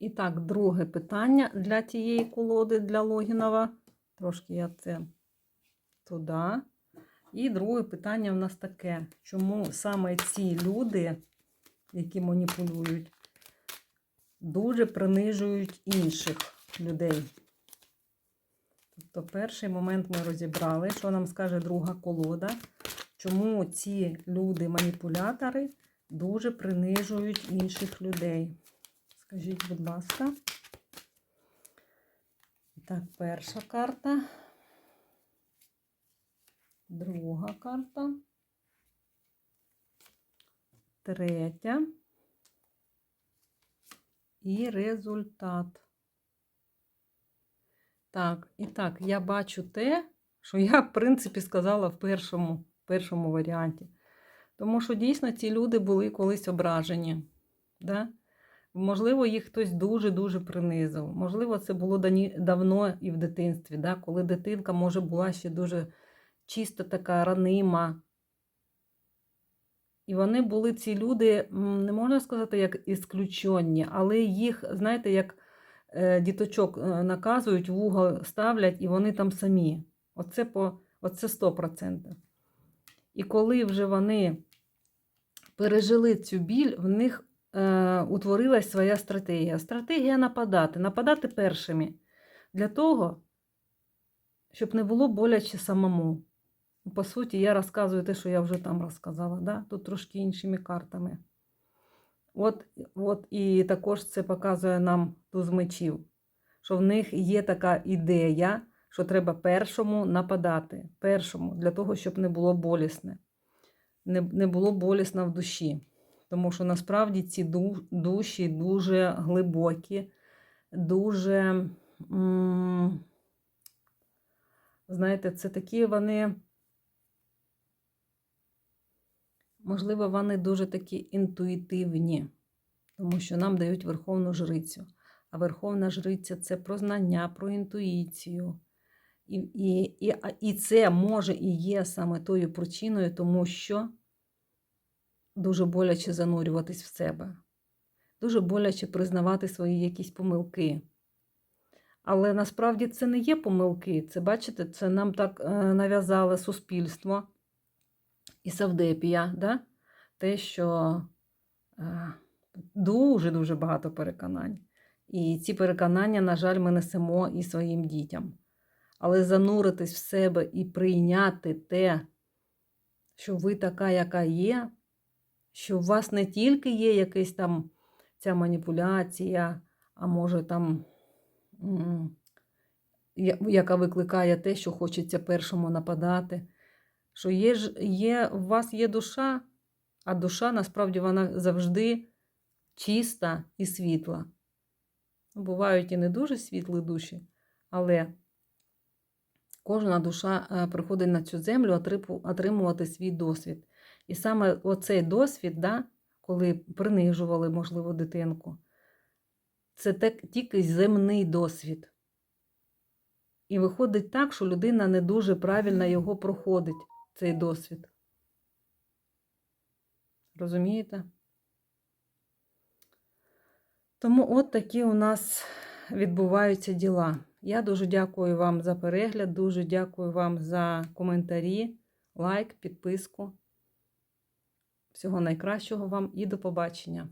І так, друге питання для тієї колоди для Логінова. Трошки я це туди. І друге питання в нас таке: чому саме ці люди, які маніпулюють, дуже принижують інших людей? Тобто, перший момент ми розібрали, що нам скаже друга колода, чому ці люди-маніпулятори дуже принижують інших людей. Скажіть, будь ласка. Так, перша карта. Друга карта. Третя. І результат. Так, і так, я бачу те, що я, в принципі, сказала в першому, першому варіанті. Тому що дійсно ці люди були колись ображені. Да? Можливо, їх хтось дуже-дуже принизив. Можливо, це було давно і в дитинстві, да? коли дитинка, може, була ще дуже чиста така ранима. І вони були ці люди, не можна сказати, як ісключенні, але їх, знаєте, як е, діточок е, наказують, в угол ставлять, і вони там самі. Оце, по, оце 100%. І коли вже вони пережили цю біль, в них утворилась своя стратегія. Стратегія нападати, нападати першими для того, щоб не було боляче самому. По суті, я розказую те, що я вже там розказала. Да? Тут трошки іншими картами. От, от і також це показує нам туз мечів, що в них є така ідея, що треба першому нападати. Першому, для того, щоб не було болісне. Не, не було болісно в душі. Тому що насправді ці душі дуже глибокі, дуже, знаєте, це такі вони, можливо, вони дуже такі інтуїтивні, тому що нам дають Верховну Жрицю. А Верховна Жриця це про знання, про інтуїцію. І, і, і, і це може і є саме тою причиною, тому що дуже боляче занурюватись в себе, дуже боляче признавати свої якісь помилки. Але насправді це не є помилки. Це, бачите, це нам так е, нав'язало суспільство і Савдепія, да? те, що е, дуже-дуже багато переконань. І ці переконання, на жаль, ми несемо і своїм дітям. Але зануритись в себе і прийняти те, що ви така, яка є, що у вас не тільки є якась там ця маніпуляція, а може там, яка викликає те, що хочеться першому нападати. Що є, є, у вас є душа, а душа насправді вона завжди чиста і світла. Бувають і не дуже світлі душі, але кожна душа е, приходить на цю землю отримувати свій досвід. І саме оцей досвід, да, коли принижували, можливо, дитинку, це так, тільки земний досвід. І виходить так, що людина не дуже правильно його проходить, цей досвід. Розумієте? Тому от такі у нас відбуваються діла. Я дуже дякую вам за перегляд, дуже дякую вам за коментарі, лайк, підписку. Всього найкращого вам і до побачення!